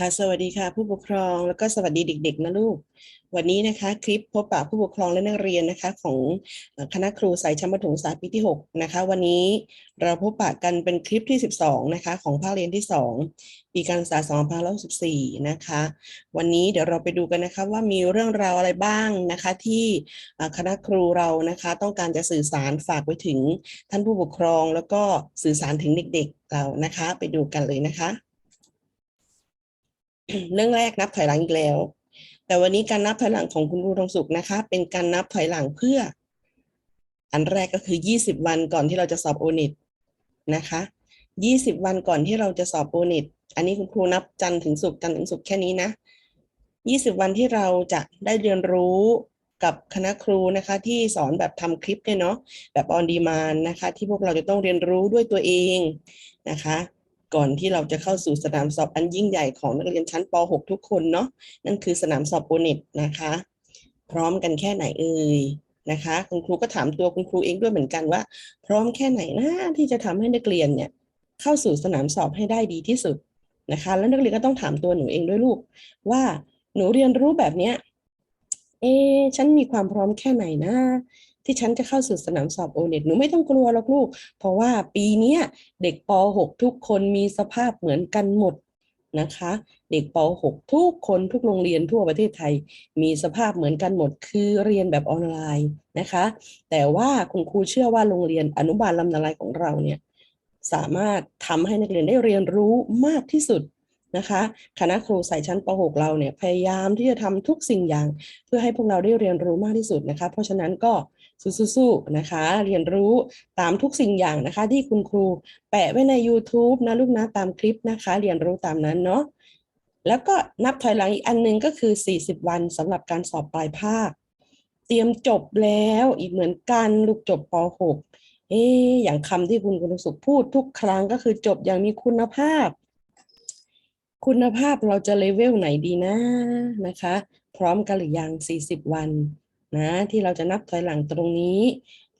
ค่ะสวัสดีค่ะ ผู้ปกครองแล้วก็สวัสดีเด็ก ๆ นะลูก วันนี้นะคะ คลิปพบปะผู้ปกครองและนักเรียนนะคะ ของคณะครูสายชั้นประถมศึกษาปีที่ 6 นะคะ วันนี้เราพบปะกันเป็นคลิปที่ 12 นะคะ ของภาคเรียนที่ 2 ปีการศึกษา2564นะคะ วันนี้เดี๋ยวเราไปดูกันนะคะว่ามีเรื่องราวอะไรบ้างนะคะ ที่คณะครูเรานะคะ ต้องการจะสื่อสารฝากไปถึงท่านผู้ปกครอง แล้วก็สื่อสารถึงเด็ก ๆ เรานะคะ ไปดูกันเลยนะคะ เรื่องแรกนับถอยหลังอีกแล้ว แต่วันนี้การนับถอยหลังของคุณครูทองสุขนะคะ เป็นการนับถอยหลังเพื่อ อันแรกก็คือ 20 วันก่อนที่เราจะสอบโอน็ตนะคะ 20 วันก่อนที่เราจะสอบโอน็ตอันนี้คุณครูนับจันทร์ถึงศุกร์จันทร์ถึงศุกร์แค่นี้นะ 20 วันที่เราจะได้เรียนรู้กับคณะครูนะคะที่สอนแบบทำคลิปเนี่ยเนาะแบบออนดีมานนะคะ ที่พวกเราจะต้องเรียนรู้ด้วยตัวเองนะคะ ก่อนที่เราจะเข้าสู่สนามสอบอันยิ่งใหญ่ของนักเรียนชั้นป .6 ทุกคนเนาะนั่นคือสนามสอบโอเน็ตนะคะ พร้อมกันแค่ไหนเอ่ยนะคะ คุณครูก็ถามตัวคุณครูเองด้วยเหมือนกันว่า พร้อมแค่ไหนนะที่จะทำให้นักเรียนเนี่ยเข้าสู่สนามสอบให้ได้ดีที่สุดนะคะ แล้วนักเรียนก็ต้องถามตัวหนูเองด้วยลูกว่าหนูเรียนรู้แบบเนี้ยเอฉันมีความพร้อมแค่ไหนนะ ที่ฉันจะเข้าสู่สนามสอบโอเน็ตหนูไม่ต้องกลัวหรอกลูก เพราะว่าปีนี้เด็กป .6 ทุกคนมีสภาพเหมือนกันหมดนะคะ เด็กป .6 ทุกคนทุกโรงเรียนทั่วประเทศไทย มีสภาพเหมือนกันหมด คือเรียนแบบออนไลน์นะคะ แต่ว่าคุณครูเชื่อว่าโรงเรียนอนุบาลลำนาลายของเราเนี่ยสามารถทำให้นักเรียนได้เรียนรู้มากที่สุดนะคะ คณะครูสายชั้นป .6 เราเนี่ยพยายามที่จะทำทุกสิ่งอย่าง เพื่อให้พวกเราได้เรียนรู้มากที่สุดนะคะ เพราะฉะนั้นก็ สู้ๆนะคะ เรียนรู้ตามทุกสิ่งอย่างนะคะ ที่คุณครูแปะไว้ใน YouTube นะลูกนะตามคลิปนะคะ เรียนรู้ตามนั้นเนาะแล้วก็นับถอยหลังอีกอันหนึงก็คือ 40 วันสำหรับการสอบปลายภาค เตรียมจบแล้วอีกเหมือนกันลูกจบป .6 เอ๊อย่างคำที่คุณกุลสุขพูดทุกครั้งก็คือจบอย่างมีคุณภาพ คุณภาพเราจะเลเวลไหนดีนะนะคะ พร้อมกันหรือยัง 40 วัน นะที่เราจะนับถอยหลังตรงนี้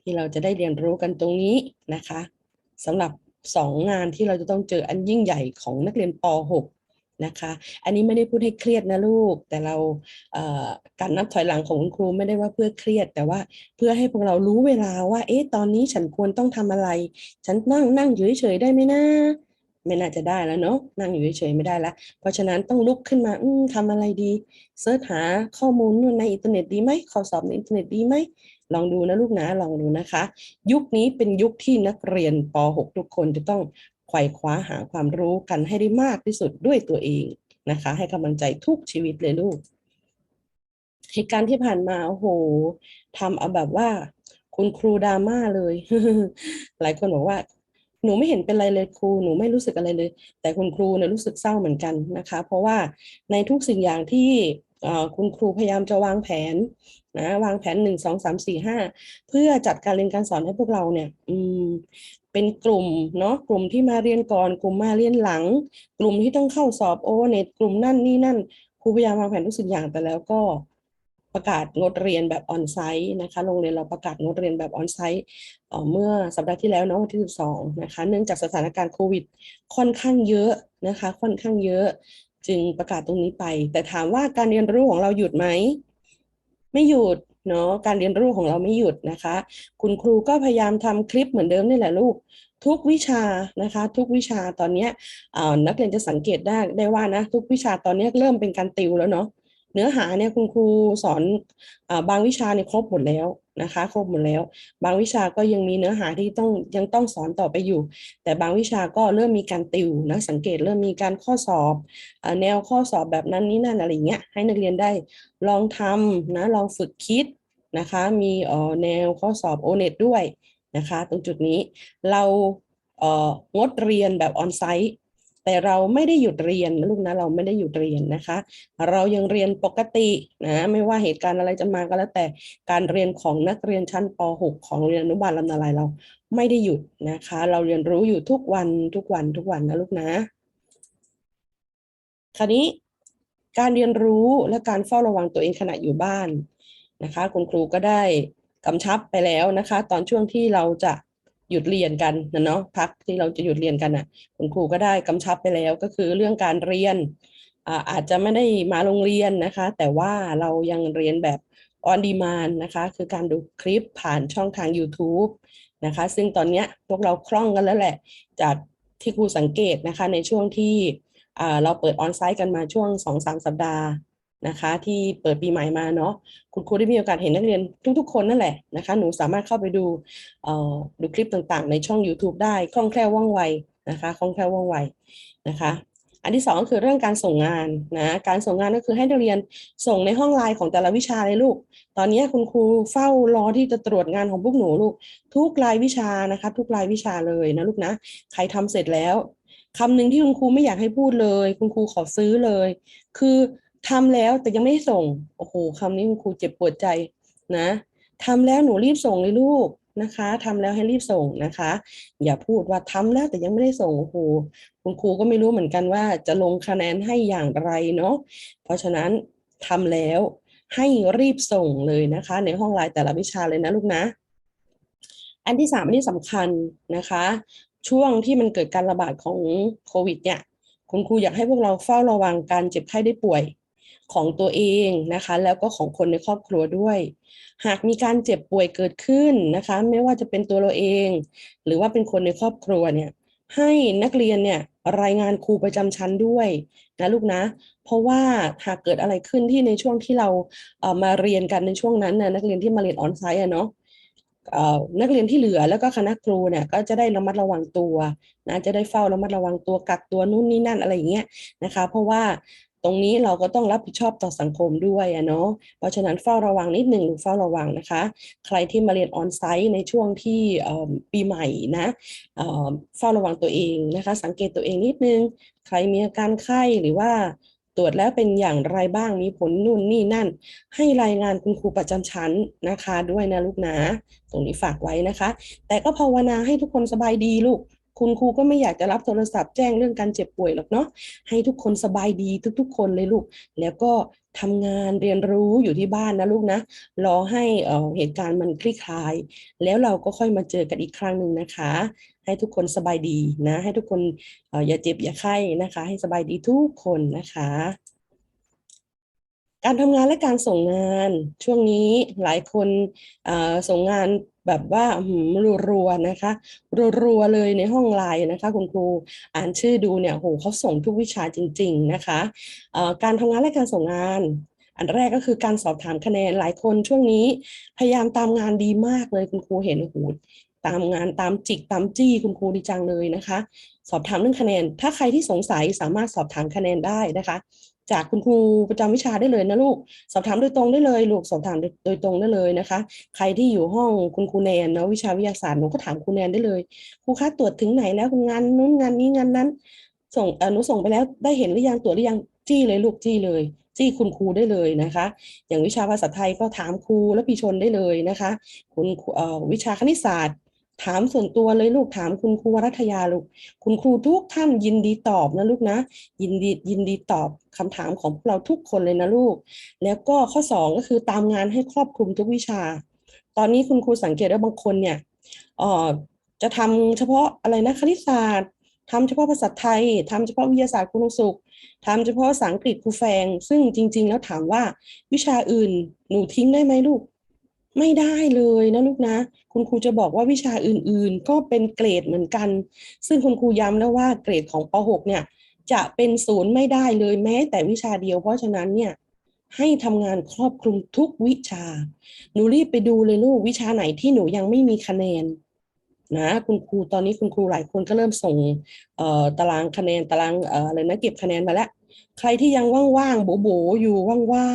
ที่เราจะได้เรียนรู้กันตรงนี้นะคะสำหรับสองงานที่เราจะต้องเจออันยิ่งใหญ่ของนักเรียนป .6 นะคะ อันนี้ไม่ได้พูดให้เครียดนะลูก แต่เราการนับถอยหลังของคุณครูไม่ได้ว่าเพื่อเครียด แต่ว่าเพื่อให้พวกเรารู้เวลาว่า เอ๊ะ ตอนนี้ฉันควรต้องทำอะไร ฉันนั่งนั่งอยู่เฉยๆได้ไหมนะ ไม่น่าจะได้แล้วเนาะนั่งอยู่เฉยๆไม่ได้แล้ว เพราะฉะนั้นต้องลุกขึ้นมาอืมทำอะไรดีเสิร์ชหาข้อมูลในอินเทอร์เน็ตดีไหมข้อสอบในอินเทอร์เน็ตดีไหมลองดูนะลูกนะลองดูนะคะ ยุคนี้เป็นยุคที่นักเรียนป .6 ทุกคนจะต้องไขว่คว้าหาความรู้กันให้ได้มากที่สุดด้วยตัวเองนะคะ ให้กำลังใจทุกชีวิตเลยลูกเหตุการณ์ที่ผ่านมาโอ้โหทำเอาแบบว่า คุณครูดราม่าเลย หลายคนบอกว่า หนูไม่เห็นเป็นไรเลยครูหนูไม่รู้สึกอะไรเลย แต่คุณครูเนี่ยรู้สึกเศร้าเหมือนกันนะคะ เพราะว่าในทุกสิ่งอย่างที่คุณครูพยายามจะวางแผนนะวางแผนหนึ่งสองสามสี่ห้าเพื่อจัดการเรียนการสอนให้พวกเราเนี่ยอืมเป็นกลุ่มเนาะกลุ่มที่มาเรียนก่อน กลุ่มมาเรียนหลัง กลุ่มที่ต้องเข้าสอบโอเน็ตกลุ่มนั่นนี่นั่นครูพยายามวางแผนทุกสิ่งอย่างแต่แล้วก็ ประกาศงดเรียนแบบออนไซต์นะคะโรงเรียนเราประกาศงดเรียนแบบออนไซต์เมื่อสัปดาห์ที่แล้วเนาะวันที่ 12 นะคะ เนื่องจากสถานการณ์โควิด ค่อนข้างเยอะนะคะ ค่อนข้างเยอะ จึงประกาศตรงนี้ไป แต่ถามว่าการเรียนรู้ของเราหยุดไหม ไม่หยุดเนาะการเรียนรู้ของเราไม่หยุดนะคะ คุณครูก็พยายามทำคลิปเหมือนเดิมนี่แหละลูก ทุกวิชานะคะ ทุกวิชาตอนนี้นักเรียนจะสังเกตได้ได้ว่านะ ทุกวิชาตอนนี้เริ่มเป็นการติวแล้วเนาะ เนื้อหาเนี่ยคุณครูสอนอบางวิชาเนี่ยครบหมดแล้วนะคะ ครบหมดแล้ว บางวิชาก็ยังมีเนื้อหาที่ต้องยังต้องสอนต่อไปอยู่ แต่บางวิชาก็เริ่มมีการติวนะสังเกตเริ่มมีการข้อสอบอแนวข้อสอบแบบนั้นนี่นั่นอะไรเงี้ยให้นักเรียนได้ลองทำนะลองฝึกคิดนะคะ มีออแนวข้อสอบโอเน็ตด้วยนะคะ ตรงจุดนี้เราเอองดเรียนแบบออนไซต์ แต่เราไม่ได้หยุดเรียนนะลูกนะเราไม่ได้หยุดเรียนนะคะ เรายังเรียนปกตินะไม่ว่าเหตุการณ์อะไรจะมาก็แล้วแต่การเรียนของนักเรียนชั้นป .6 ของโรงเรียนอนุบาลลำนาลายเราไม่ได้หยุดนะคะ เราเรียนรู้อยู่ทุกวันทุกวันทุกวันนะลูกนะ คราวนี้การเรียนรู้และการเฝ้าระวังตัวเองขณะอยู่บ้านนะคะ คุณครูก็ได้กำชับไปแล้วนะคะ ตอนช่วงที่เราจะ หยุดเรียนกันนะเนาะพักที่เราจะหยุดเรียนกันอะคุณครูก็ได้กำชับไปแล้วก็คือเรื่องการเรียนอาจจะไม่ได้มาโรงเรียนนะคะ แต่ว่าเรายังเรียนแบบ on demand นะคะ คือการดูคลิปผ่านช่องทาง YouTube นะคะ ซึ่งตอนนี้พวกเราคล่องกันแล้วแหละ จากที่ครูสังเกตนะคะในช่วงที่เราเปิดออนไซต์กันมาช่วงสองสามสัปดาห์ นะคะ ที่เปิดปีใหม่มาเนาะคุณครูได้มีโอกาสเห็นนักเรียนทุกๆคนนั่นแหละนะคะ หนูสามารถเข้าไปดูเอ่อดูคลิปต่างๆ ในช่อง YouTube ได้คล่องแคล่วว่องไวนะคะคล่องแคล่วว่องไวนะคะอันที่สองก็คือเรื่องการส่งงานนะการส่งงานก็คือให้นักเรียนส่งในห้องไลน์ของแต่ละวิชาเลยลูก ตอนนี้คุณครูเฝ้ารอที่จะตรวจงานของพวกหนูลูก ทุกรายวิชานะคะ ทุกรายวิชาเลยนะลูกนะใครทำเสร็จแล้วคำหนึ่งที่คุณครูไม่อยากให้พูดเลย คุณครูขอซื้อเลย คือ ทำแล้วแต่ยังไม่ส่ง โอ้โหคำนี้คุณครูเจ็บปวดใจนะทำแล้วหนูรีบส่งเลยลูกนะคะทำแล้วให้รีบส่งนะคะ อย่าพูดว่าทำแล้วแต่ยังไม่ได้ส่งโอ้โหคุณครูก็ไม่รู้เหมือนกันว่าจะลงคะแนนให้อย่างไรเนาะเพราะฉะนั้นทำแล้วให้รีบส่งเลยนะคะ ในห้องไลน์แต่ละวิชาเลยนะลูกนะ อันที่สามอันที่สำคัญนะคะ ช่วงที่มันเกิดการระบาดของโควิดเนี่ยคุณครูอยากให้พวกเราเฝ้าระวังการเจ็บไข้ได้ป่วย ของตัวเองนะคะ แล้วก็ของคนในครอบครัวด้วย หากมีการเจ็บป่วยเกิดขึ้นนะคะ ไม่ว่าจะเป็นตัวเราเอง หรือว่าเป็นคนในครอบครัวเนี่ยให้นักเรียนเนี่ยรายงานครูประจำชั้นด้วยนะลูกนะ เพราะว่าหากเกิดอะไรขึ้นที่ในช่วงที่เราเอ่อมาเรียนกันในช่วงนั้นนะนักเรียนที่มาเรียนออนไซต์อะเนาะเอ่อนักเรียนที่เหลือแล้วก็คณะครูเนี่ยก็จะได้ระมัดระวังตัวนะจะได้เฝ้าระมัดระวังตัวกักตัวนู่นนี่นั่นอะไรอย่างเงี้ยนะคะ เพราะว่า ตรงนี้เราก็ต้องรับผิดชอบต่อสังคมด้วยอะเนาะ เพราะฉะนั้นเฝ้าระวังนิดหนึ่งหรือเฝ้าระวังนะคะ ใครที่มาเรียนออนไซต์ในช่วงที่ปีใหม่นะเอ่อเฝ้าระวังตัวเองนะคะ สังเกตตัวเองนิดนึง ใครมีอาการไข้หรือว่าตรวจแล้วเป็นอย่างไรบ้างมีผลนู่นนี่นั่น ให้รายงานคุณครูประจำชั้นนะคะ ด้วยนะลูกนะ ตรงนี้ฝากไว้นะคะ แต่ก็ภาวนาให้ทุกคนสบายดีลูก คุณครูก็ไม่อยากจะรับโทรศัพท์แจ้งเรื่องการเจ็บป่วยหรอกเนาะให้ทุกคนสบายดีทุก ๆ คนเลยลูก แล้วก็ทำงานเรียนรู้อยู่ที่บ้านนะลูกนะรอให้เเหตุการณ์มันคลี่คลาย แล้วเราก็ค่อยมาเจอกันอีกครั้งหนึ่งนะคะ ให้ทุกคนสบายดีนะ ให้ทุกคนออย่าเจ็บอย่าไข้นะคะ ให้สบายดีทุกคนนะคะ การทำงานและการส่งงานช่วงนี้หลายคนส่งงานแบบว่ารัวๆนะคะรัวๆเลยในห้องไลน์นะคะ คุณครูอ่านชื่อดูเนี่ยโหเขาส่งทุกวิชาจริง ๆนะคะการทำงานและการส่งงาน อันแรกก็คือการสอบถามคะแนนหลายคนช่วงนี้พยายามตามงานดีมากเลยคุณครูเห็นโอ้โหตามงานตามจิกตามจี้คุณครูดีจังเลยนะคะ สอบถามเรื่องคะแนน ถ้าใครที่สงสัยสามารถสอบถามคะแนนได้นะคะ จากคุณครูประจำวิชาได้เลยนะลูก สอบถามโดยตรงได้เลยลูกสอบถามโดยตรงได้เลยนะคะ ใครที่อยู่ห้องคุณครูแนนเนาะวิชาวิทยาศาสตร์หนูก็ถามครูแนนได้เลยครูคะตรวจถึงไหนแล้วคุณงานนู้นงานนี้งานนั้น ส่งออหนูส่งไปแล้วได้เห็นหรือยังตรวจหรือยังจี้เลยลูกจี้เลยจี้คุณครูได้เลยนะคะ อย่างวิชาภาษาไทยก็ถามครูและปีชนได้เลยนะคะ คุณวิชาคณิตศาสตร์ ถามส่วนตัวเลยลูกถามคุณครูวรัตยาลูก คุณครูทุกท่านยินดีตอบนะลูกนะ ยินดียินดีตอบคำถามของพวกเราทุกคนเลยนะลูก แล้วก็ข้อสองก็คือตามงานให้ครอบคลุมทุกวิชา ตอนนี้คุณครูสังเกตว่าบางคนเนี่ยออจะทำเฉพาะอะไรนะคณิตศาสตร์ทำเฉพาะภาษาไทยทำเฉพาะวิทยาศาสตร์คุณสุขทำเฉพาะภาษาอังกฤษครูแฟง ซึ่งจริง ๆ แล้วถามว่าวิชาอื่นหนูทิ้งได้ไหมลูก ไม่ได้เลยนะลูกนะ คุณครูจะบอกว่าวิชาอื่นๆ ก็เป็นเกรดเหมือนกัน ซึ่งคุณครูย้ำแล้วว่าเกรดของป .6 เนี่ย จะเป็นศูนย์ไม่ได้เลยแม้แต่วิชาเดียว เพราะฉะนั้นเนี่ยให้ทำงานครอบคลุมทุกวิชา หนูรีบไปดูเลยลูกวิชาไหนที่หนูยังไม่มีคะแนนนะคุณครูตอนนี้คุณครูหลายคนก็เริ่มส่งตารางคะแนนตารางอะไรนะเก็บคะแนนมาแล้ว ใครที่ยังว่างๆโบๆอยู่ว่า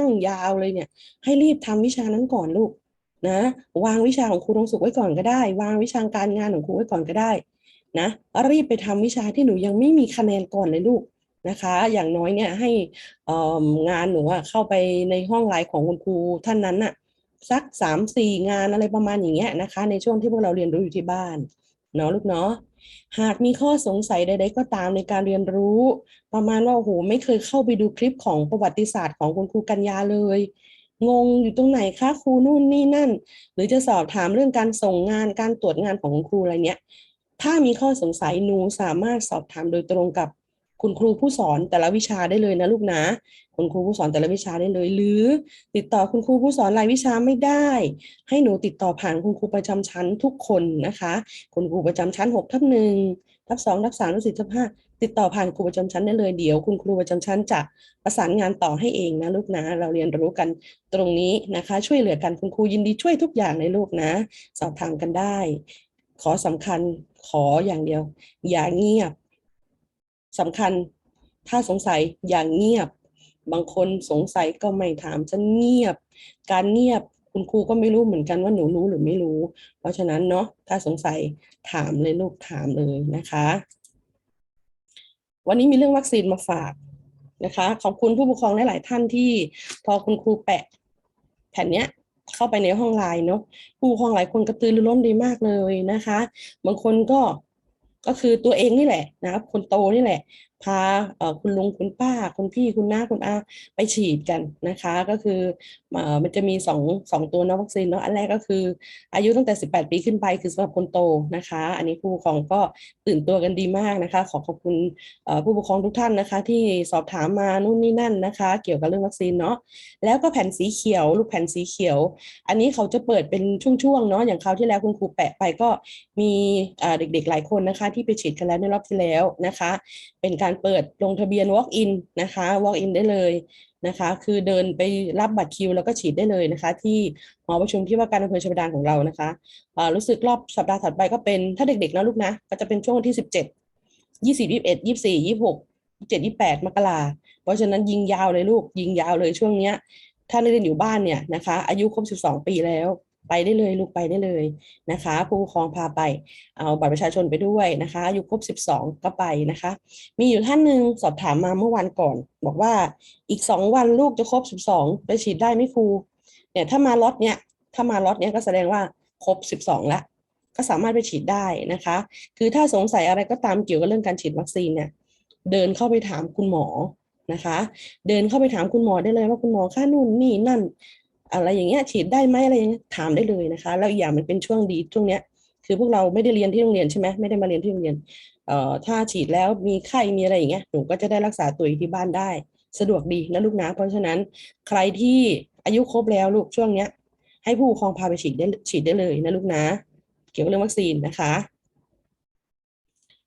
งๆยาวเลยเนี่ย ให้รีบทำวิชานั้นก่อนลูกนะวางวิชาของครูทองสุขไว้ก่อนก็ได้ วางวิชาการงานของครูไว้ก่อนก็ได้นะรีบไปทำวิชาที่หนูยังไม่มีคะแนนก่อนเลยลูกนะคะ อย่างน้อยเนี่ยให้อ่องานหนูเข้าไปในห้องไลน์ของคุณครูท่านนั้นน่ะสักสามสี่งานอะไรประมาณอย่างเงี้ยนะคะ ในช่วงที่พวกเราเรียนรู้อยู่ที่บ้านเนาะลูกเนาะ หากมีข้อสงสัยใด ๆ ก็ตามในการเรียนรู้ ประมาณว่าโอ้โหไม่เคยเข้าไปดูคลิปของประวัติศาสตร์ของคุณครูกัญญาเลย งงอยู่ตรงไหนคะครูนู่นนี่นั่น หรือจะสอบถามเรื่องการส่งงานการตรวจงานของคุณครูอะไรเนี้ยถ้ามีข้อสงสัยหนูสามารถสอบถามโดยตรงกับ คุณครูผู้สอนแต่ละวิชาได้เลยนะลูกนะ คุณครูผู้สอนแต่ละวิชาได้เลย หรือติดต่อคุณครูผู้สอนรายวิชาไม่ได้ ให้หนูติดต่อผ่านคุณครูประจำชั้นทุกคนนะคะ คุณครูประจำชั้นหกทับหนึ่งทับสองทับสามทับสี่ทับห้าติดต่อผ่านครูประจำชั้นได้เลยเดี๋ยวคุณครูประจำชั้นจะประสานงานต่อให้เองนะลูกนะ เราเรียนรู้กันตรงนี้นะคะ ช่วยเหลือกันคุณครูยินดีช่วยทุกอย่างในลูกนะ สอบถามกันได้ ขอสำคัญขออย่างเดียว อย่าเงียบ สำคัญ ถ้าสงสัยอย่างเงียบ บางคนสงสัยก็ไม่ถามจะเงียบ การเงียบคุณครูก็ไม่รู้เหมือนกันว่าหนูรู้หรือไม่รู้ เพราะฉะนั้นเนาะถ้าสงสัยถามเลยลูกถามเลยนะคะ วันนี้มีเรื่องวัคซีนมาฝากนะคะขอบคุณผู้ปกครองหลาย ๆ ท่านที่พอคุณครูแปะ แผ่นเนี้ยเข้าไปในห้องไลน์เนาะผู้ปกครองหลายคนกระตือรือร้นดีมากเลยนะคะ บางคนก็ ก็คือตัวเองนี่แหละนะครับคนโตนี่แหละพาคุณลุงคุณป้า คุณพี่คุณน้าคุณอาไปฉีดกันนะคะ ก็คืออมันจะมีสองสองตัวเนาะวัคซีนเนาะอันแรกก็คือ อายุตั้งแต่ 18 ปีขึ้นไปคือสำหรับคนโตนะคะ อันนี้ผู้ปกครองก็ตื่นตัวกันดีมากนะคะ ขอขอบคุณผู้ปกครองทุกท่านนะคะ ที่สอบถามมานู่นนี่นั่นนะคะ เกี่ยวกับเรื่องวัคซีนเนาะแล้วก็แผ่นสีเขียวลูกแผ่นสีเขียว อันนี้เขาจะเปิดเป็นช่วงๆเนาะอย่างคราวที่แล้วคุณครูแปะไปก็มีเอ่อเด็กๆหลายคนนะคะ ที่ไปฉีดกันแล้วในรอบที่แล้วนะคะ เป็นการการเปิดลงทะเบียน walk in นะคะ walk in ได้เลยนะคะ คือเดินไปรับบัตรคิว แล้วก็ฉีดได้เลยนะคะ ที่หอประชุมที่ว่าการอำเภอชลประทานของเรานะคะอ่ารู้สึกรอบสัปดาห์ถัดไปก็เป็นถ้าเด็กๆนะลูกนะ ก็จะเป็นช่วงวันที่สิบเจ็ดยี่สิบยี่สิบเอ็ดยี่สิบสี่ยี่สิบหกยี่สิบเจ็ดยี่สิบแปดมกราเพราะฉะนั้นยิงยาวเลยลูกยิงยาวเลยช่วงเนี้ย ถ้านักเรียนอยู่บ้านเนี่ยนะคะ อายุครบสิบสองปีแล้ว ไปได้เลยลูกไปได้เลยนะคะ ผู้ปกครองพาไปเอาบัตรประชาชนไปด้วยนะคะอายุครบสิบสองก็ไปนะคะ มีอยู่ท่านหนึ่งสอบถามมาเมื่อวันก่อน บอกว่าอีกสองวันลูกจะครบสิบสองไปฉีดได้ไหมครูเนี่ยถ้ามาล็อตเนี้ยถ้ามาล็อตเนี้ยก็แสดงว่าครบสิบสองแล้ว ก็สามารถไปฉีดได้นะคะ คือถ้าสงสัยอะไรก็ตามเกี่ยวกับเรื่องการฉีดวัคซีนเนี่ยเดินเข้าไปถามคุณหมอนะคะ เดินเข้าไปถามคุณหมอได้เลยว่าคุณหมอค่านู่นนี่นั่น อะไรอย่างเงี้ยฉีดได้ไหมอะไรอย่างเงี้ยถามได้เลยนะคะ แล้วอีกอย่างมันเป็นช่วงดีช่วงเนี้ยคือพวกเราไม่ได้เรียนที่โรงเรียนใช่ไหมไม่ได้มาเรียนที่โรงเรียนเอ่อถ้าฉีดแล้วมีไข้มีอะไรอย่างเงี้ยหนูก็จะได้รักษาตัวอยู่ที่บ้านได้ สะดวกดีนะลูกนะเพราะฉะนั้นใครที่อายุครบแล้วลูกช่วงเนี้ย ให้ผู้ปกครองพาไปฉีดได้ฉีดได้เลยนะลูกนะ เกี่ยวกับเรื่องวัคซีนนะคะ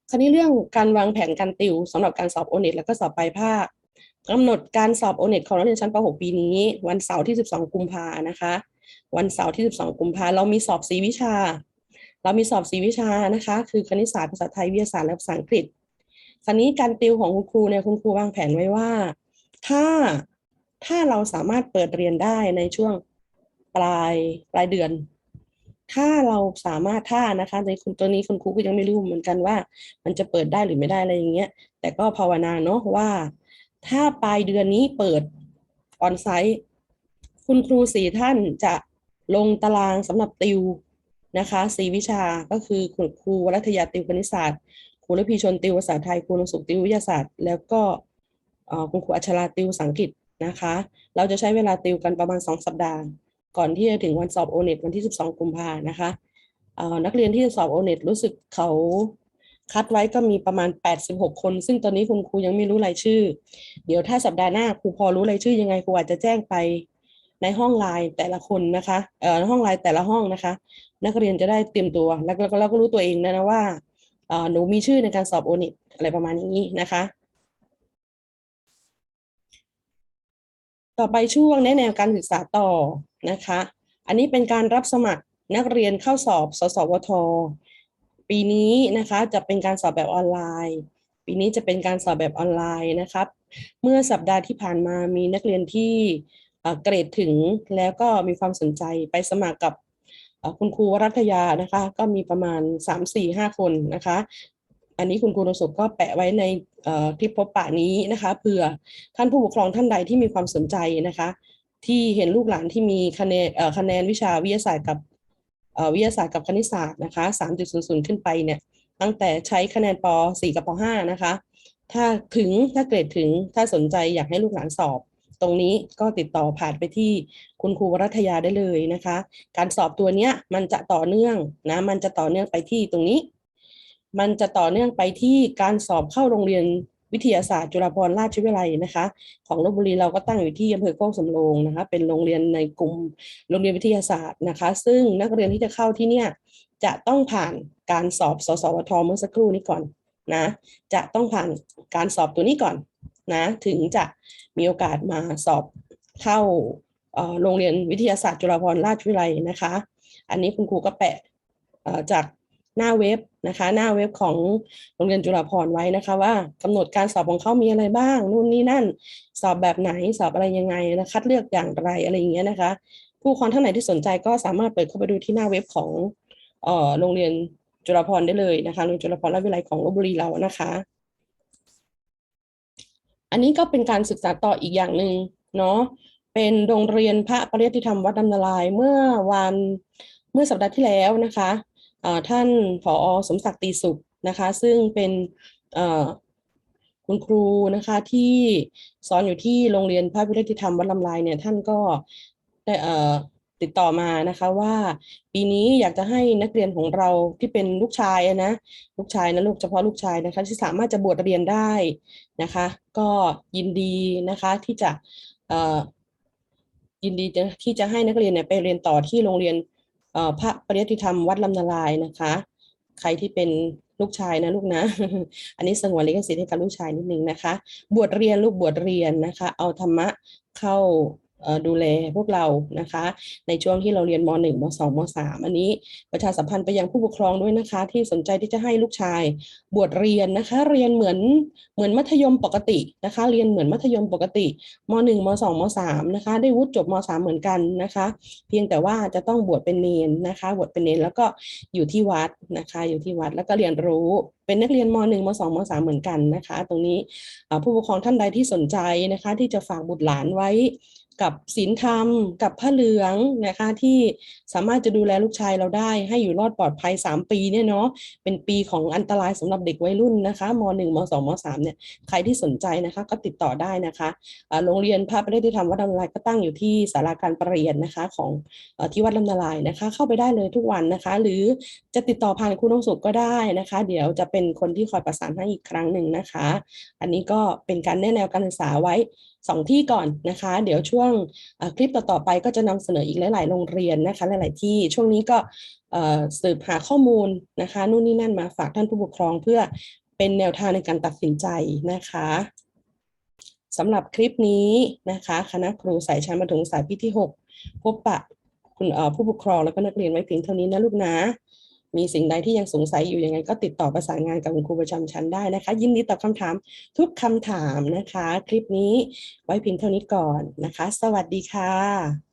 คราวนี้เรื่องการวางแผนการติวสำหรับการสอบโอเน็ตแล้วก็สอบปลายภาค กำหนดการสอบโอเน็ตของนักเรียนชั้นป .6 ปีนี้ วันเสาร์ที่ 12 กุมภานะคะ วันเสาร์ที่ 12 กุมภาเรามีสอบสีวิชา เรามีสอบสีวิชานะคะ คือคณิตศาสตร์ภาษาไทยวิทยาศาสตร์และภาษาอังกฤษคราวนี้การติวของคุณครูเนี่ยคุณครูวางแผนไว้ว่า ถ้าถ้าเราสามารถเปิดเรียนได้ในช่วงปลายปลายเดือน ถ้าเราสามารถถ้านะคะในคุณตัวนี้คุณครูก็ยังไม่รู้เหมือนกันว่า มันจะเปิดได้หรือไม่ได้อะไรอย่างเงี้ย แต่ก็ภาวนาเนาะว่า ถ้าปลายเดือนนี้เปิดออนไซต์ คุณครูสี่ท่านจะลงตารางสำหรับติวนะคะสี่วิชาก็คือคุณครูวรัตยาติวคณิตศาสตร์ครูรพีชนติวภาษาไทยครูนงสุขติววิทยาศาสตร์ แล้วก็คุณครูอัชราติวภาษาอังกฤษนะคะ เราจะใช้เวลาติวกันประมาณสองสัปดาห์ ก่อนที่จะถึงวันสอบโอเน็ตวันที่ 12 กุมภานะคะนักเรียนที่จะสอบโอเน็ตรู้สึกเขา คัดไว้ก็มีประมาณ 86 คน ซึ่งตอนนี้คุณครูยังไม่รู้รายชื่อ เดี๋ยวถ้าสัปดาห์หน้าครูพอรู้รายชื่อยังไงครูอาจจะแจ้งไปในห้องไลน์แต่ละคนนะคะเอ่อห้องไลน์แต่ละห้องนะคะ นักเรียนจะได้เตรียมตัว แล้วก็แล้วก็รู้ตัวเองนะนะว่าเอ่อหนูมีชื่อในการสอบโอน็ตอะไรประมาณนี้นะคะ ต่อไปช่วงแนะแนวการศึกษาต่อนะคะ อันนี้เป็นการรับสมัครนักเรียนเข้าสอบ สสวท ปีนี้นะคะจะเป็นการสอบแบบออนไลน์ ปีนี้จะเป็นการสอบแบบออนไลน์นะครับ เมื่อสัปดาห์ที่ผ่านมามีนักเรียนที่เกรดถึงแล้วก็มีความสนใจไปสมัครกับคุณครูวรัตยานะคะ ก็มีประมาณ 3 4 5 คนนะคะ อันนี้คุณครูนสก็แปะไว้ในคลิปพบปะนี้นะคะเผื่อท่านผู้ปกครองท่านใดที่มีความสนใจนะคะ ที่เห็นลูกหลานที่มีคะแนนคะแนนวิชาวิทยาศาสตร์กับ วิทยาศาสตร์กับคณิตศาสตร์นะคะ 3.00 ขึ้นไปเนี่ยตั้งแต่ใช้คะแนนป .4 กับป .5 นะคะ ถ้าถึงถ้าเกรดถึงถ้าสนใจอยากให้ลูกหลานสอบ ตรงนี้ก็ติดต่อผ่านไปที่คุณครูวรัตยาได้เลยนะคะ การสอบตัวเนี้ยมันจะต่อเนื่องนะมันจะต่อเนื่องไปที่ตรงนี้ มันจะต่อเนื่องไปที่การสอบเข้าโรงเรียน วิทยาศาสตร์จุฬาภรณราชวิทยาลัยนะคะ ของลบบุรีเราก็ตั้งอยู่ที่อำเภอโคกสำโรงนะคะ เป็นโรงเรียนในกลุ่มโรงเรียนวิทยาศาสตร์นะคะ ซึ่งนักเรียนที่จะเข้าที่เนี่ยจะต้องผ่านการสอบสสวทเมื่อสักครู่นี้ก่อนนะจะต้องผ่านการสอบตัวนี้ก่อนนะถึงจะมีโอกาสมาสอบเข้าโรงเรียนวิทยาศาสตร์จุฬาภรณราชวิทยาลัยนะคะ อันนี้คุณครูก็แปะจาก หน้าเว็บนะคะ หน้าเว็บของโรงเรียนจุฬาภรณ์ไว้นะคะ ว่ากำหนดการสอบของเขามีอะไรบ้าง นู่นนี่นั่น สอบแบบไหนสอบอะไรยังไงนะคัดเลือกอย่างไรอะไรอย่างเงี้ยนะคะ ผู้ครองท่านไหนที่สนใจก็สามารถเปิดเข้าไปดูที่หน้าเว็บของโรงเรียนจุฬาภรณ์ได้เลยนะคะโรงเรียนจุฬาภรณ์ราชวิทยาลัยของลบบุรีเรานะคะ อันนี้ก็เป็นการศึกษาต่ออีกอย่างหนึ่งเนาะเป็นโรงเรียนพระปริยติธรรมวัดดำนาลายเมื่อวันเมื่อสัปดาห์ที่แล้วนะคะ ท่านผอสมศักดิ์ตีสุขนะคะ ซึ่งเป็นคุณครูนะคะที่สอนอยู่ที่โรงเรียนพระปริยติธรรมวัดลำลายเนี่ยท่านก็ได้ติดต่อมานะคะว่าปีนี้อยากจะให้นักเรียนของเราที่เป็นลูกชายนะลูกชายนะลูกเฉพาะลูกชายนะคะที่สามารถจะบวชเรียนได้นะคะ ก็ยินดีนะคะที่จะยินดีที่จะให้นักเรียนเนี่ยไปเรียนต่อที่โรงเรียน พระปริยติธรรมวัดลำนาลายนะคะ ใครที่เป็นลูกชายนะลูกนะ อันนี้สงวนลิขสิทธิ์ให้กับลูกชายนิดนึงนะคะ บวชเรียนลูกบวชเรียนนะคะ เอาธรรมะเข้า ดูแลพวกเรานะคะ ในช่วงที่เราเรียนม .1 ม .2 ม .3 อันนี้ประชาสัมพันธ์ไปยังผู้ปกครองด้วยนะคะ ที่สนใจที่จะให้ลูกชายบวชเรียนนะคะ เรียนเหมือนเหมือนมัธยมปกตินะคะ เรียนเหมือนมัธยมปกติม .1 ม .2 ม .3 นะคะ ได้วุฒิจบม .3 เหมือนกันนะคะ เพียงแต่ว่าจะต้องบวชเป็นเนนนะคะ บวชเป็นเนนแล้วก็อยู่ที่วัดนะคะ อยู่ที่วัดแล้วก็เรียนรู้เป็นนักเรียนม .1 ม .2 ม .3 เหมือนกันนะคะ ตรงนี้ผู้ปกครองท่านใดที่สนใจนะคะ ที่จะฝากบุตรหลานไว้ กับศีลธรรม กับผ้าเหลืองนะคะที่สามารถจะดูแลลูกชายเราได้ ให้อยู่รอดปลอดภัย 3 ปีเนี่ยเนาะเป็นปีของอันตรายสำหรับเด็กวัยรุ่นนะคะม .1 ม .2 ม .3 เนี่ยใครที่สนใจนะคะก็ติดต่อได้นะคะโรงเรียนพระปริยติธรรมวัดลำนาลายก็ตั้งอยู่ที่ศาลาการประเรียนนะคะของอที่วัดลำนาลายนะคะ เข้าไปได้เลยทุกวันนะคะ หรือจะติดต่อผ่านครูนงสุขก็ได้นะคะ เดี๋ยวจะเป็นคนที่คอยประสานให้อีกครั้งหนึ่งนะคะ อันนี้ก็เป็นการแนะแนวการศึกษาไว้สองที่ก่อนนะคะ เดี๋ยวช่วงคลิปต่อๆไปก็จะนำเสนออีกหลาย ๆ โรงเรียนนะคะ หลาย ๆ ที่ช่วงนี้ก็สืบหาข้อมูลนะคะนู่นนี่นั่นมาฝากท่านผู้ปกครองเพื่อเป็นแนวทางในการตัดสินใจนะคะสำหรับคลิปนี้นะคะ คณะครูสายชั้นประถมศึกษาปีที่ 6 พบปะคุณผู้ปกครองแล้วก็นักเรียนไว้เพียงเท่านี้นะลูกนะ มีสิ่งใดที่ยังสงสัยอยู่ยังไง ก็ติดต่อประสานงานกับคุณครูประจำชั้นได้นะคะ ยินดีตอบคำถามทุกคำถามนะคะ คลิปนี้ไว้เพียงเท่านี้ก่อนนะคะ สวัสดีค่ะ